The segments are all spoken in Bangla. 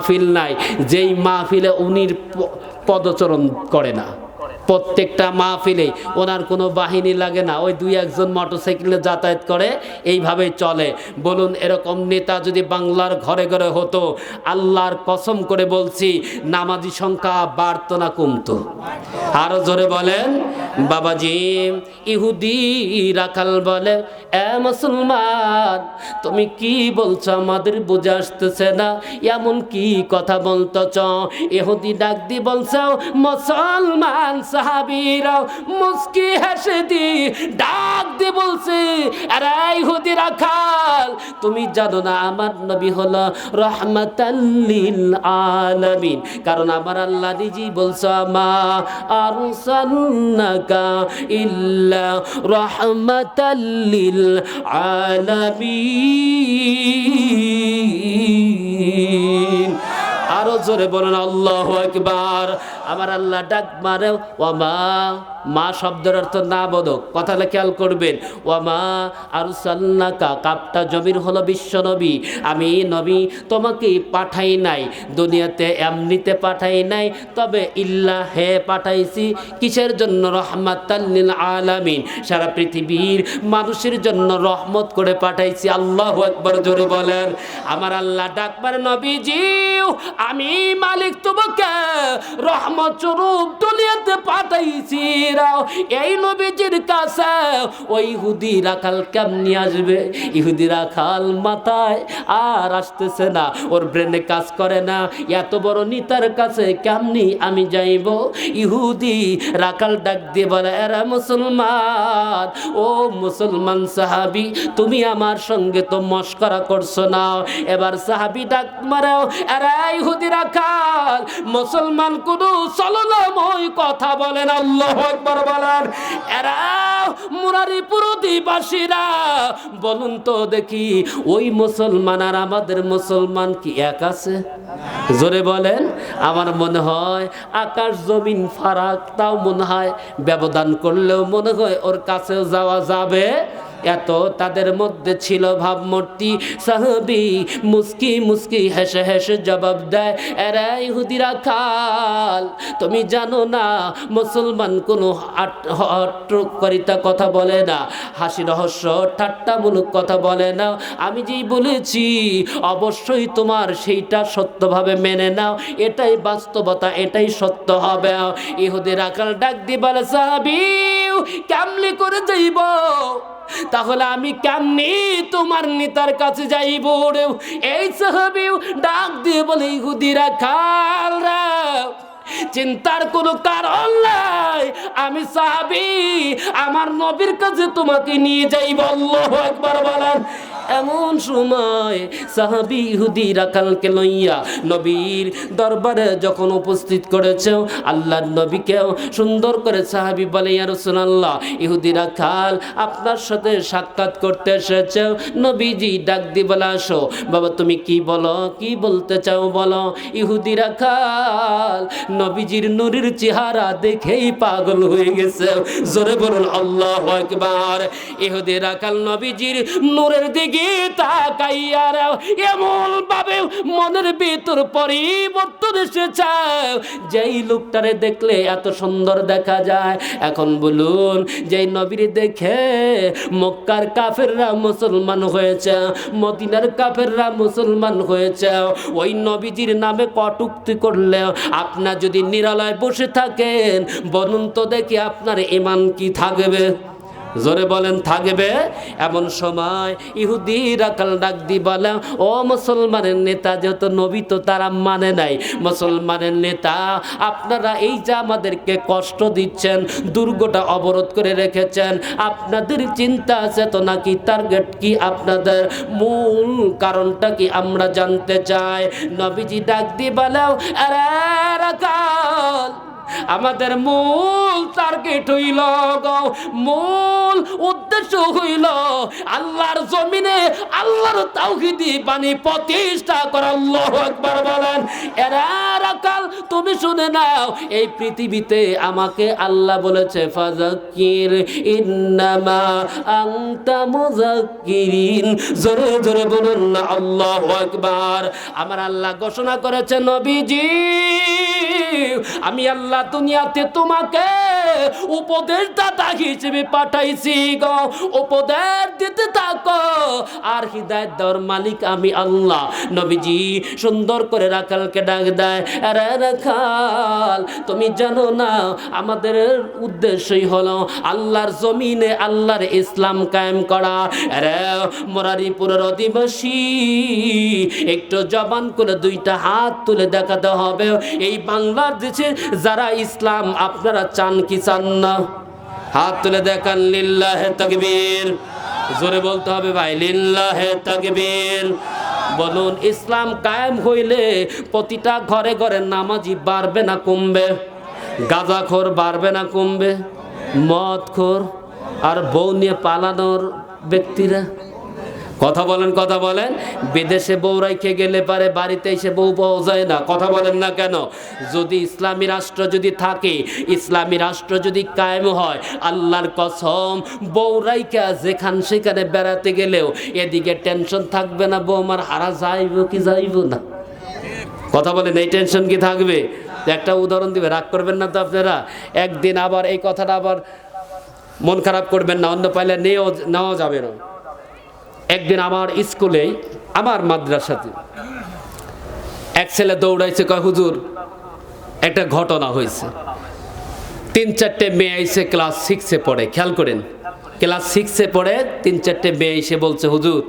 মাহফিল নাই যেই মাহফিলে উনির পদচরণ করে না। প্রত্যেকটা মাহফিলে ওনার কোনো বাহিনী লাগে না। ওই দুই একজন মোটরসাইকেলে যাতায়াত করে এইভাবে চলে। বলুন, এরকম নেতা যদি বাংলার ঘরে ঘরে হতো, আল্লাহর কসম করে বলছি, নামাজি সংখ্যা বাড়তো না, কমতো। আরও জোরে বলেন, বাবাজি, ইহুদি রাখাল বলে, এ মুসলমান, তুমি কি বলছো? আমাদের বুঝে আসতেছে না। এমন কি কথা বলতেছ? ইহুদি ডাক দি বলছো, মুসলমান সাহাবীরা মুস্কি হেসে দি ডাক দি বলছে আরে ইহুদি রাখাল তুমি জানো না আমার নবী হলো রহমাতাল্লিল আলামিন, কারণ আমার আল্লাহ নিজেই বলছো মা আরসালনাকা ইল্লা রহমাতাল্লিল আলামিন। আরও জোরে বলেন, আল্লাহ একবার আমার আল্লাহ ডাক মারে ও মা শব্দের অর্থ না বোধক কথাটা খেয়াল করবেন ও মা আর সাল্লাকা কাপটা জমির হলো বিশ্ব নবী। আমি নবী তোমাকে পাঠাই নাই, দুনিয়াতে এমনিতে পাঠাই নাই, তবে ইল্লা হে পাঠাইছি, কিসের জন্য রহমাতাল্লিল আলামিন? সারা পৃথিবীর মানুষের জন্য রহমত করে পাঠাইছি, আল্লাহ একবার জোরে বলেন। আমার আল্লাহ ডাকবার নবীজিও আমি মালিক তোমাকে রহমত স্বরূপ দুনিয়াতে পাঠাইছি এই নবীজির কাছে ওই ইহুদি রাখাল কেমনি আসবে? ইহুদি রাখাল মাথায় আর আসতেছে না, ওর ব্রেনে কাজ করে না। এত বড় নিতার কাছে কেমনি আমি যাইব? ইহুদি রাখাল ডাক দিয়ে বলে, এরা মুসলমান। ও মুসলমান সাহাবি, তুমি আমার সঙ্গে তো মস্করা করছ না। এবার সাহাবি ডাক মারাও, এরা ইহুদি রাখাল, মুসলমান কোন চলনাময় কথা বলেন, আল্লাহ একবার বলেন। এরা মুরারি পুরোদিবাসীরা বলুন তো দেখি, ওই মুসলমান আর আমাদের মুসলমান কি এক আছে? জোরে বলেন, আমার মনে হয় আকাশ জমিন ফারাক, তাও মনে হয় ব্যবধান করলেও মনে হয় ওর কাছেও যাওয়া যাবে। এত তাদের মধ্যে ছিল ভাবমূর্তি। সাহাবি মুস্কি মুস্কি হেসে হেসে জবাব দেয়, এরা ইহুদিরা খাল। তুমি জানো না, মুসলমান কোনো হট্টকারিতা কথা বলে না, হাসি রহস্য ঠাট্টামূলক কথা বলে না। আমি যেই বলেছি, অবশ্যই তোমার সেইটা সত্যভাবে মেনে নাও। এটাই বাস্তবতা, এটাই সত্য হবে। ইহুদের আকাল ডাক দিয়ে বলে, সাহাবি, কেমনি করে যাইব? তাহলে আমি কেমনি তোমার নেতার কাছে যাইব রে? এই সাহাবিও ডাক দিয়ে বলে, ইহুদিরা খাল চিন্তার কোনো কারণ নাই। আমি সাহাবি, আমার নবীর কাছে তোমাকে নিয়ে যাই আল্লাহু আকবার বলেন। এমন সময় সাহাবি ইহুদি রাখালকে লইয়া নবীর দরবারে যখন উপস্থিত করেছে, আল্লাহর নবীকেও সুন্দর করে সাহাবি বলে, ইয়া রাসূলুল্লাহ ইহুদি রাখাল আপনার সাথে সাক্ষাৎ করতে এসেছে। নবীজি ডাক দি বলে, আসো। বাবা, তুমি কি বলো? কি বলতে চাও বলো? ইহুদি রাখাল নবীজির নুরির চেহারা দেখেই পাগল হয়ে গেছে। জোরে বলুন, আল্লাহ একবার ইহুদি রাখাল নবীজির নূরের দিকে তাকাইয়া এমন ভাবে মনের ভিতর পরিবর্তন এসেছে। যেই লোকটারে দেখলে এত সুন্দর দেখা যায়, এখন বলুন, যেই নবীর দেখে মক্কার কাফেররা মুসলমান হয়েছে, মদিনার কাফেররা মুসলমান হয়েছে, ওই নবীজির নামে কটুক্তি করলে আপনার যদি নিরালয় বসে থাকেন, বলুন তো দেখি আপনার ইমান কি থাকবে। জোরে বলেন, থাকবে এমন সময় ইহুদি রাকাল ডাক দি বলে ও মুসলমানের নেতা, যেহেতু নবী তো তারা মানে নাই, মুসলমানের নেতা, আপনারা এই যে আমাদেরকে কষ্ট দিচ্ছেন, দুর্গটা অবরোধ করে রেখেছেন, আপনাদের চিন্তা আছে তো নাকি টার্গেট কি আপনাদের? মূল কারণটা কি আমরা জানতে চাই? নবীজি ডাক দি বলেও আরে আমাদের মূল টার্গেট হইল গ মূল হইল আল্লাহর জমিনে আল্লাহর তাওহীদি বাণী প্রতিষ্ঠা বলেন, এরা রাকাল, তুমি শুনে নাও, এই পৃথিবীতে আমাকে আল্লাহ বলেছে ফাজাক্কির ইন্নামা জোরে জোরে বলুন না আমার আল্লাহ ঘোষণা করেছে, নবীজি, আমি আল্লাহ দুনিয়াতে তোমাকে উপদেশদাতা হিসেবে পাঠাইছি গো। উপদেশ দিতে থাকো। আর হৃদায়ত দেওয়ার মালিক আমি আল্লাহ। নবীজি সুন্দর করে রাখালকে ডাক দেয়, আরে রাখাল, তুমি জানো না, আমাদের উদ্দেশ্যই হলো আল্লাহর জমিনে আল্লাহর ইসলাম কায়েম করা। আরে মোরারিপুরের অধিবাসী, একটু জবান করে দুইটা হাত তুলে দেখাতে হবে। এই বাংলাদেশে যারা ইসলাম, আপনারা চান কি চান না? হাত তুলে দেখান, লিল্লাহে তাকবীর। জোরে বলতে হবে ভাই, লিল্লাহে তাকবীর। বলুন, ইসলাম কায়েম হইলে প্রতিটা ঘরে ঘরে নামাজি বাড়বে না কমবে? গাঁজাখোর বাড়বে না কমবে? মদখোর আর বউ নিয়ে পালানোর ব্যক্তিরা কথা বলেন কথা বলেন। বিদেশে বউ রাইখে গেলে পারে, বাড়িতে এসে বউ পাওয়া যায় না। কথা বলেন না কেন? যদি ইসলামী রাষ্ট্র যদি থাকে, ইসলামী রাষ্ট্র যদি কায়েম হয়, আল্লাহর কসম, বউ রাইকা যেখান সেখানে বেড়াতে গেলেও এদিকে টেনশন থাকবে না বউ আমার হারা যাইব কি যাইব না। কথা বলেন, এই টেনশন কি থাকবে? একটা উদাহরণ দিবে, রাগ করবেন না তো আপনারা? একদিন আবার এই কথাটা আবার মন খারাপ করবেন না, অন্য পাইলে নেওয়া নেওয়া যাবে না। একদিন আমার স্কুলে আমার মাদ্রাসাতে এক ছেলে দৌড়াইছে, কয়, হুজুর, একটা ঘটনা হয়েছে। তিন চারটে মেয়ে এসে ক্লাস সিক্সে পড়ে, খেয়াল করেন। ক্লাস সিক্সে পড়ে, তিন চারটে মেয়ে এসে বলছে, হুজুর,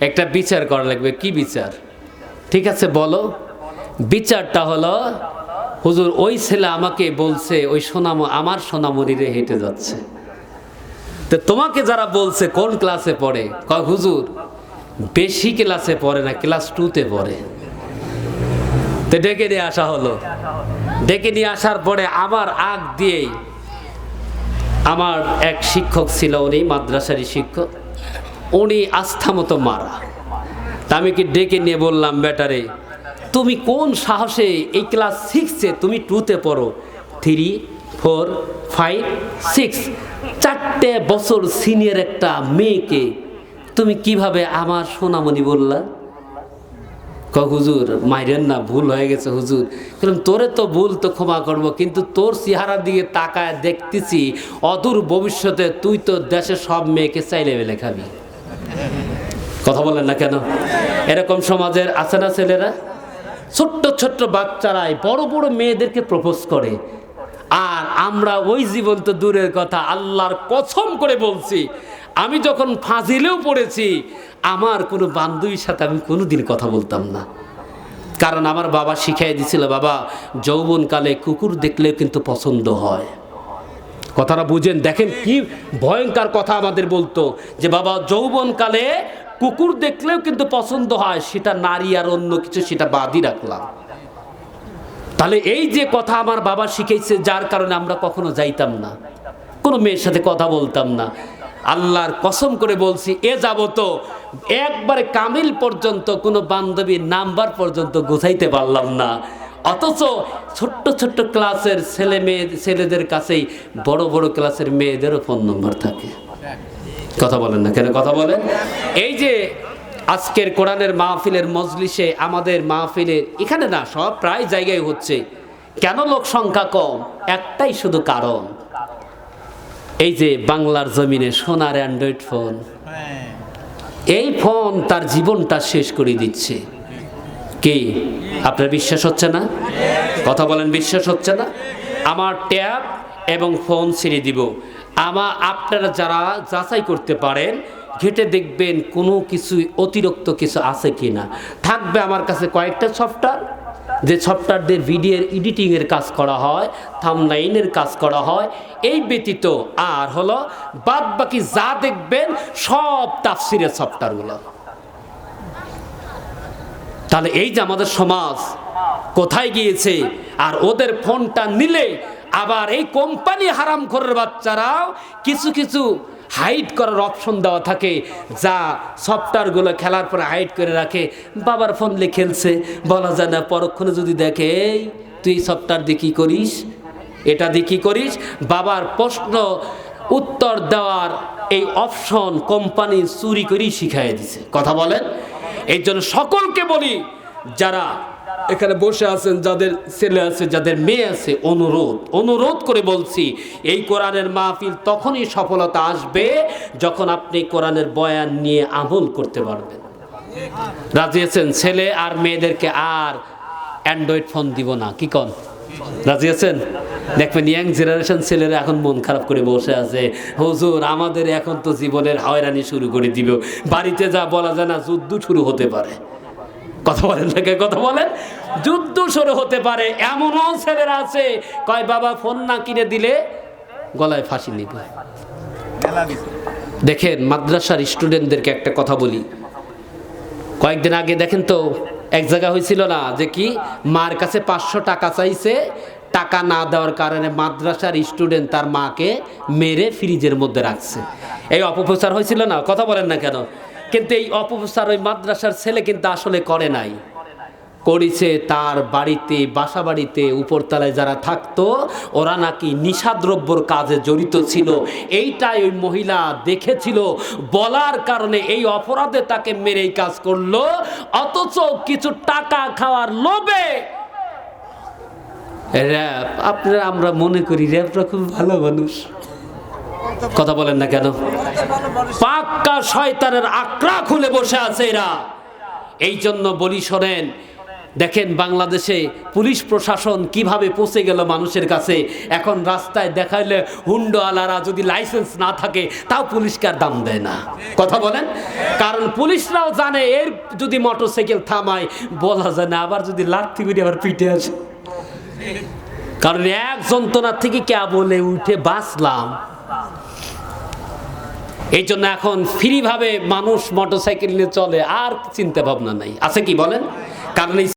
একটা বিচার করা লাগবে। কি বিচার? ঠিক আছে, বলো। বিচারটা হলো, হুজুর, ওই ছেলে আমাকে বলছে, ওই সোনাম, আমার সোনামণিরে হেঁটে যাচ্ছে। তো তোমাকে যারা বলছে, কোন ক্লাসে পড়ে? কয়, হুজুর, বেশি ক্লাসে পড়ে না ক্লাস টুতে পড়ে। তো ডেকে নিয়ে আসা হলো। ডেকে নিয়ে আসার পরে আমার আগ দিয়েই আমার এক শিক্ষক ছিল, উনি মাদ্রাসারই শিক্ষক। উনি আস্থা মতো মারা। তা আমি কি ডেকে নিয়ে বললাম ব্যাটারে তুমি কোন সাহসে এই ক্লাস সিক্সে তুমি টুতে পড়ো? থ্রি ফোর ফাইভ সিক্স চারটে বছর সিনিয়র একটা মেয়েকে তুমি কীভাবে আমার সোনামণি বললা? ক হুজুর, মাইরেন না, ভুল হয়ে গেছে, হুজুর। কারণ তোরে তো ভুল তো ক্ষমা করব, কিন্তু তোর চেহারার দিকে তাকায় দেখতেছি, অদূর ভবিষ্যতে তুই তো দেশে সব মেয়েকে চাইলে বেলে খাবি। কথা বলেন না কেন? এরকম সমাজের আছে না ছেলেরা? ছোট্ট ছোট্ট বাচ্চারাই বড় বড় মেয়েদেরকে প্রপোজ করে। আর আমরা ওই জীবন তো দূরের কথা আল্লাহর কসম করে বলছি। আমি যখন ফাজিলেও পড়েছি, আমার কোনো বান্ধবীর সাথে আমি কোনোদিন কথা বলতাম না। কারণ আমার বাবা শিখাই দিছিল বাবা, যৌবনকালে কুকুর দেখলেও কিন্তু পছন্দ হয়। কথাটা বুঝেন? দেখেন কি ভয়ঙ্কর কথা আমাদের বলতো, যে বাবা, যৌবনকালে কুকুর দেখলেও কিন্তু পছন্দ হয়, সেটা নারী আর অন্য কিছু সেটা বাদই রাখলাম। তাহলে এই যে কথা আমার বাবা শিখেছে, যার কারণে আমরা কখনো যাইতাম না। কোনো মেয়ের সাথে কথা বলতাম না। আল্লাহর কসম করে বলছি, এ যাবত, একবারে কামিল পর্যন্ত, কোনো বান্ধবীর নাম্বার পর্যন্ত গোছাইতে পারলাম না। অথচ ছোট্ট ছোট্ট ক্লাসের ছেলে মেয়ে, ছেলেদের কাছেই বড় বড় ক্লাসের মেয়েদেরও ফোন নম্বর থাকে। কথা বলেন না কেন? কথা বলেন। এই যে আজকের কোরআনের মাহফিলের মজলিসে আমাদের মাহফিলের এখানে না, সব প্রায় জায়গায় হচ্ছে। কেন লোক সংখ্যা কম? একটাই শুধু কারণ। এই যে বাংলার জমিনে সোনার অ্যান্ড্রয়েড ফোন, এই ফোন তার জীবনটা শেষ করে দিচ্ছে। কি? আপনার বিশ্বাস হচ্ছে না? কথা বলেন, বিশ্বাস হচ্ছে না? আমার ট্যাব এবং ফোন ছেড়ে দিব। আমা আপনারা যারা যাচাই করতে পারেন দেখবেন কোনো কিছু অতিরিক্ত কিছু আছে কি না থাকবে আমার কাছে কয়েকটা সফটওয়্যার যে সফটওয়্যার দিয়ে ভিডিওর এডিটিংয়ের কাজ করা হয় থামলাইনের কাজ করা হয়। এই ব্যতীত আর হলো বাদ বাকি যা দেখবেন সব তাফসিরের সফটওয়্যারগুলো তাহলে এই যে আমাদের সমাজ কোথায় গিয়েছে, আর ওদের ফোনটা নিলে আবার এই কোম্পানি হারাম করার বাচ্চারাও কিছু কিছু হাইড করার অপশন দেওয়া থাকে, যা সফটওয়্যারগুলো খেলার পরে হাইড করে রাখে। বাবার ফোন নিয়ে খেলছে, বলা যায় না, পরক্ষণে যদি দেখে তুই সফটওয়্যার দিয়ে কী করিস? এটা দিয়ে কী করিস? বাবার প্রশ্ন, উত্তর দেওয়ার এই অপশন কোম্পানি চুরি করেই শিখাই দিছে। কথা বলেন? এই জন্য সকলকে বলি, যারা এখানে বসে আছেন যাদের ছেলে আছে, যাদের মেয়ে আছে, অনুরোধ। অনুরোধ করে বলছি, এই কোরআনের মাহফিল তখনই সফলতা আসবে যখন আপনি কোরআনের বয়ান নিয়ে আমল করতে পারবেন। রাজি আছেন? ছেলে আর মেয়েদেরকে আর অ্যান্ড্রয়েড ফোন দিব না, কি কন? রাজি আছেন? দেখবেন ইয়াং জেনারেশন ছেলেরা এখন মন খারাপ করে বসে আছে। হুজুর, আমাদের এখন তো জীবনের হয়রানি শুরু করে দিব। বাড়িতে যা বলা যায় না, যুদ্ধ শুরু হতে পারে। কথা বলেন নাকি কথা বলেন? যুদ্ধ শুরু হতে পারে এমনও ছেলেরা আছে। কয় বাবা ফোন না কিনে দিলে গলায় ফাঁসি নিবে। দেখেন মাদ্রাসার স্টুডেন্টদেরকে একটা কথা বলি। কয়েকদিন আগে দেখেন তো এক জায়গা হয়েছিল না যে কি মার কাছে পাঁচশো টাকা চাইছে টাকা না দেওয়ার কারণে মাদ্রাসার স্টুডেন্ট তার মাকে মেরে ফ্রিজের মধ্যে রাখছে। এই অপপ্রচার হয়েছিল না? কথা বলেন না কেন? কিন্তু এই অপপ্রচার ওই মাদ্রাসার ছেলে কিন্তু আসলে করে নাই। করেছে তার বাড়িতে, বাসা বাড়িতে, উপরতলায় যারা থাকতো, ওরা নাকি নিশাদ্রব্যর কাজে জড়িত ছিল। এইটাই ওই মহিলা দেখেছিল। বলার কারণে এই অপরাধে তাকে মেরে এই কাজ করল। অথচ কিছু টাকা খাওয়ার লোভে র্যাব, আপনারা, আমরা মনে করি র্যাবরা খুব ভালো মানুষ। কথা বলেন না কেন? পাক্কা শয়তানের আকড়া খুলে বসে আছে এরা। এই জন্য বলি শোনেন, দেখেন বাংলাদেশে পুলিশ প্রশাসন কীভাবে পৌঁছে গেল মানুষের কাছে। এখন রাস্তায় দেখাইলে হুন্ডোয়ালারা যদি লাইসেন্স না থাকে, তাও পুলিশকে আর দাম দেয় না। কথা বলেন? কারণ পুলিশরাও জানে, এর যদি মোটরসাইকেল থামায়, বলা যায় না, আবার যদি লাঠি করে আবার পিঠে আসে। কারণ এক যন্ত্রণার থেকে কে বলে উঠে বাঁচলাম। এই জন্য এখন ফ্রিভাবে মানুষ মোটরসাইকেল নিয়ে চলে, আর চিন্তা ভাবনা নাই। আছে কি বলেন? কারণ এই